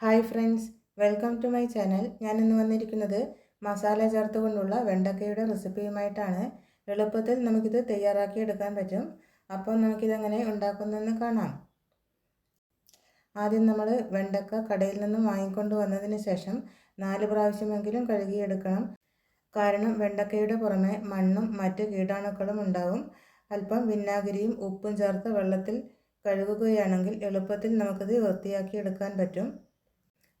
Hi friends welcome to my channel. ഞാൻ ഇന്ന് വന്നിരിക്കുന്നത് മസാല ചേർത്തുകൊണ്ടുള്ള വെണ്ടക്കയുടെ റെസിപ്പിയുമായിട്ടാണ്. എളുപ്പത്തിൽ നമുക്കിത് തയ്യാറാക്കി എടുക്കാൻ പറ്റും. അപ്പോൾ നമുക്കിതെങ്ങനെ ഉണ്ടാക്കുന്നതെന്ന് കാണാം. ആദ്യം നമ്മൾ വെണ്ടക്ക കടയിൽ നിന്നും വാങ്ങിക്കൊണ്ട് വന്നതിന് ശേഷം നാല് പ്രാവശ്യമെങ്കിലും കഴുകിയെടുക്കണം. കാരണം വെണ്ടക്കയുടെ പുറമെ മണ്ണും മറ്റ് കീടാണുക്കളും ഉണ്ടാവും. അല്പം വിന്നാഗിരിയും ഉപ്പും ചേർത്ത് വെള്ളത്തിൽ കഴുകുകയാണെങ്കിൽ എളുപ്പത്തിൽ നമുക്കിത് വൃത്തിയാക്കി എടുക്കാൻ പറ്റും.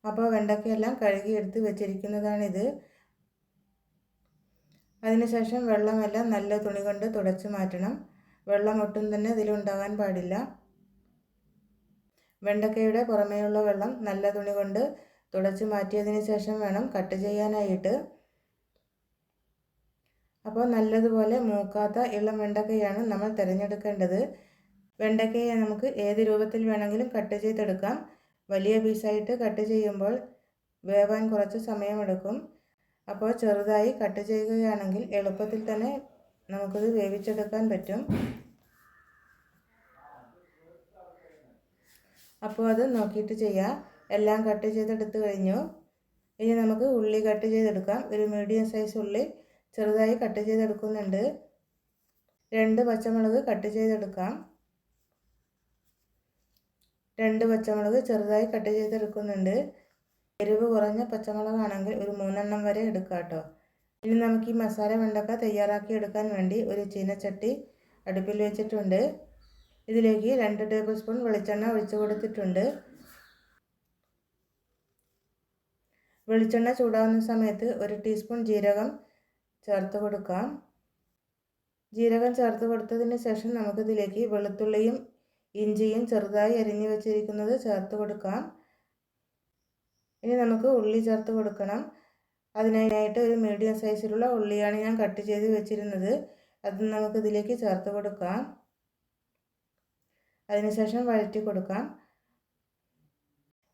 അപ്പോൾ വെണ്ടക്കയെല്ലാം കഴുകിയെടുത്ത് വെച്ചിരിക്കുന്നതാണിത്. അതിനുശേഷം വെള്ളമെല്ലാം നല്ല തുണി കൊണ്ട് തുടച്ച് മാറ്റണം. വെള്ളം ഒട്ടും തന്നെ ഇതിലുണ്ടാകാൻ പാടില്ല. വെണ്ടക്കയുടെ പുറമേയുള്ള വെള്ളം നല്ല തുണി കൊണ്ട് തുടച്ച് മാറ്റിയതിന് ശേഷം വേണം കട്ട് ചെയ്യാനായിട്ട്. അപ്പോൾ നല്ലതുപോലെ മൂക്കാത്ത ഇളം വെണ്ടക്കയാണ് നമ്മൾ തിരഞ്ഞെടുക്കേണ്ടത്. വെണ്ടക്കയെ നമുക്ക് ഏത് രൂപത്തിൽ വേണമെങ്കിലും കട്ട് ചെയ്തെടുക്കാം. വലിയ പീസായിട്ട് കട്ട് ചെയ്യുമ്പോൾ വേവാൻ കുറച്ച് സമയമെടുക്കും. അപ്പോൾ ചെറുതായി കട്ട് ചെയ്യുകയാണെങ്കിൽ എളുപ്പത്തിൽ തന്നെ നമുക്കത് വേവിച്ചെടുക്കാൻ പറ്റും. അപ്പോൾ അത് നോക്കിയിട്ട് ചെയ്യാം. എല്ലാം കട്ട് ചെയ്തെടുത്ത് കഴിഞ്ഞു. ഇനി നമുക്ക് ഉള്ളി കട്ട് ചെയ്തെടുക്കാം. ഒരു മീഡിയം സൈസ് ഉള്ളി ചെറുതായി കട്ട് ചെയ്തെടുക്കുന്നുണ്ട്. രണ്ട് പച്ചമുളക് കട്ട് ചെയ്തെടുക്കാം. രണ്ട് പച്ചമുളക് ചെറുതായി കട്ട് ചെയ്തെടുക്കുന്നുണ്ട്. എരിവ് കുറഞ്ഞ പച്ചമുളകാണെങ്കിൽ ഒരു മൂന്നെണ്ണം വരെ എടുക്കാം കേട്ടോ. ഇനി നമുക്ക് ഈ മസാല വെണ്ടക്ക തയ്യാറാക്കി എടുക്കാൻ വേണ്ടി ഒരു ചീനച്ചട്ടി അടുപ്പിൽ വെച്ചിട്ടുണ്ട്. ഇതിലേക്ക് രണ്ട് ടേബിൾ സ്പൂൺ വെളിച്ചെണ്ണ ഒഴിച്ചു കൊടുത്തിട്ടുണ്ട്. വെളിച്ചെണ്ണ ചൂടാവുന്ന സമയത്ത് ഒരു ടീസ്പൂൺ ജീരകം ചേർത്ത് കൊടുക്കാം. ജീരകം ചേർത്ത് കൊടുത്തതിന് ശേഷം നമുക്കിതിലേക്ക് വെളുത്തുള്ളിയും ഇഞ്ചിയും ചെറുതായി അരിഞ്ഞു വെച്ചിരിക്കുന്നത് ചേർത്ത് കൊടുക്കാം. ഇനി നമുക്ക് ഉള്ളി ചേർത്ത് കൊടുക്കണം. അതിനായിട്ട് ഒരു മീഡിയം സൈസിലുള്ള ഉള്ളിയാണ് ഞാൻ കട്ട് ചെയ്ത് വെച്ചിരുന്നത്. അത് നമുക്ക് ഇതിലേക്ക് ചേർത്ത് കൊടുക്കാം. അതിനുശേഷം വഴറ്റി കൊടുക്കാം.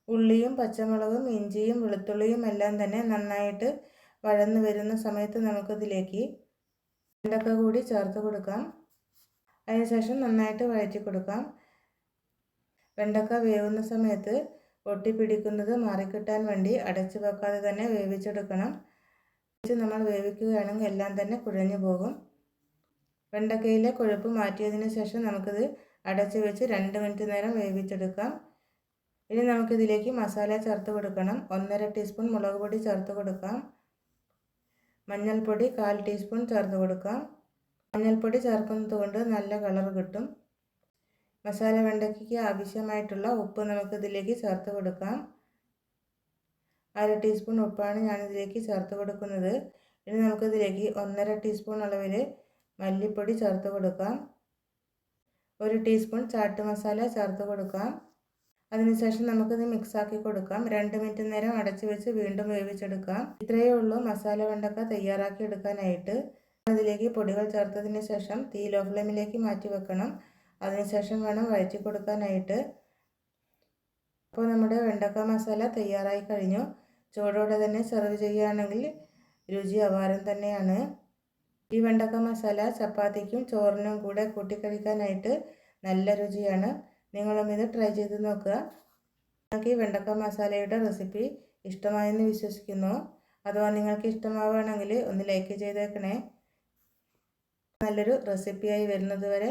ഉള്ളിയും പച്ചമുളകും ഇഞ്ചിയും വെളുത്തുള്ളിയും എല്ലാം തന്നെ നന്നായിട്ട് വഴന്ന് വരുന്ന സമയത്ത് നമുക്കിതിലേക്ക് വെണ്ടക്ക കൂടി ചേർത്ത് കൊടുക്കാം. അതിനുശേഷം നന്നായിട്ട് വഴറ്റി കൊടുക്കാം. വെണ്ടക്ക വേവുന്ന സമയത്ത് ഒട്ടിപ്പിടിക്കുന്നത് മാറിക്കിട്ടാൻ വേണ്ടി അടച്ചു വെക്കാതെ തന്നെ വേവിച്ചെടുക്കണം. നമ്മൾ വേവിക്കുകയാണെങ്കിൽ എല്ലാം തന്നെ കുഴഞ്ഞു പോകും. വെണ്ടക്കയിലെ കൊഴുപ്പ് മാറ്റിയതിന് ശേഷം നമുക്കിത് അടച്ചു വെച്ച് രണ്ട് മിനിറ്റ് നേരം വേവിച്ചെടുക്കാം. ഇനി നമുക്കിതിലേക്ക് മസാല ചേർത്ത് കൊടുക്കണം. ഒന്നര ടീസ്പൂൺ മുളക് പൊടി ചേർത്ത് കൊടുക്കാം. മഞ്ഞൾപ്പൊടി കാൽ ടീസ്പൂൺ ചേർത്ത് കൊടുക്കാം. മഞ്ഞൾപ്പൊടി ചേർക്കുന്നത് കൊണ്ട് നല്ല കളർ കിട്ടും. മസാല വെണ്ടയ്ക്ക് ആവശ്യമായിട്ടുള്ള ഉപ്പ് നമുക്ക് ഇതിലേക്ക് ചേർത്ത് കൊടുക്കാം. അര ടീസ്പൂൺ ഉപ്പാണ് ഞാനിതിലേക്ക് ചേർത്ത് കൊടുക്കുന്നത്. ഇനി നമുക്കിതിലേക്ക് ഒന്നര ടീസ്പൂൺ അളവിൽ മല്ലിപ്പൊടി ചേർത്ത് കൊടുക്കാം. ഒരു ടീസ്പൂൺ ചാട്ട് മസാല ചേർത്ത് കൊടുക്കാം. അതിനുശേഷം നമുക്കിത് മിക്സാക്കി കൊടുക്കാം. രണ്ട് മിനിറ്റ് നേരം അടച്ചു വെച്ച് വീണ്ടും വേവിച്ചെടുക്കാം. ഇത്രയേ ഉള്ളൂ മസാല വെണ്ടക്ക തയ്യാറാക്കി എടുക്കാനായിട്ട്. അതിലേക്ക് പൊടികൾ ചേർത്തതിന് ശേഷം തീ ലോ ഫ്ലെയിമിലേക്ക് മാറ്റി വെക്കണം. അതിനുശേഷം വേണം വഴറ്റി കൊടുക്കാനായിട്ട്. അപ്പോൾ നമ്മുടെ വെണ്ടക്ക മസാല തയ്യാറായി കഴിഞ്ഞു. ചൂടോടെ തന്നെ സെർവ് ചെയ്യുകയാണെങ്കിൽ രുചി അപാരം തന്നെയാണ്. ഈ വെണ്ടക്ക മസാല ചപ്പാത്തിക്കും ചോറിനും കൂടെ കൂട്ടിക്കഴിക്കാനായിട്ട് നല്ല രുചിയാണ്. നിങ്ങളും ഇത് ട്രൈ ചെയ്ത് നോക്കുക. നിങ്ങൾക്ക് ഈ വെണ്ടക്ക മസാലയുടെ റെസിപ്പി ഇഷ്ടമായെന്ന് വിശ്വസിക്കുന്നു. അഥവാ നിങ്ങൾക്ക് ഇഷ്ടമാവുകയാണെങ്കിൽ ഒന്ന് ലൈക്ക് ചെയ്തേക്കണേ. നല്ലൊരു റെസിപ്പിയായി വരുന്നത് വരെ